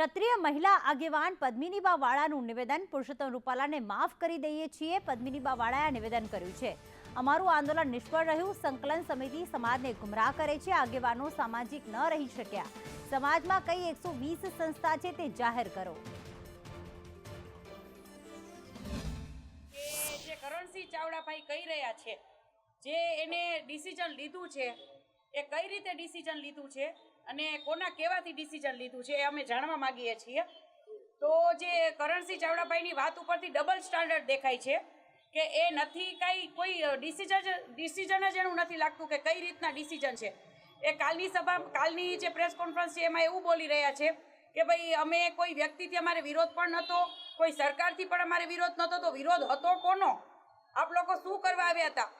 ક્ષત્રિય મહિલા આગેવાન પદ્મિનીબા વાળાનું નિવેદન પુરુષોત્તમ રૂપાલાને માફ કરી દઈએ છીએ. પદ્મિનીબા વાળાએ નિવેદન કર્યું છે. અમારું આંદોલન નિષ્ફળ રહ્યું. સંકલન સમિતિ સમાજને ગુમરાહ કરે છે. આગેવાનો સામાજિક ન રહી શક્યા. સમાજમાં કઈ એકસો વીસ સંસ્થા છે તે જાહેર કરો. જે કરણસિંહ ચાવડાભાઈ કહી રહ્યા છે, જે એને ડિસિઝન લીધું છે એ કઈ રીતે ડિસિઝન લીધું છે અને કોના કહેવાથી ડિસિઝન લીધું છે એ અમે જાણવા માંગીએ છીએ. તો જે કરણસિંહ ચાવડાભાઈની વાત ઉપરથી ડબલ સ્ટાન્ડર્ડ દેખાય છે કે એ નથી કાંઈ, કોઈ ડિસિઝન ડિસિઝન જ એનું નથી લાગતું કે કઈ રીતના ડિસિઝન છે. એ કાલની સભા, કાલની જે પ્રેસ કોન્ફરન્સ છે એમાં એવું બોલી રહ્યા છે કે ભાઈ અમે કોઈ વ્યક્તિથી અમારે વિરોધ પણ નહોતો, કોઈ સરકારથી પણ અમારે વિરોધ નહોતો, તો વિરોધ હતો કોનો? આપ લોકો શું કરવા આવ્યા હતા?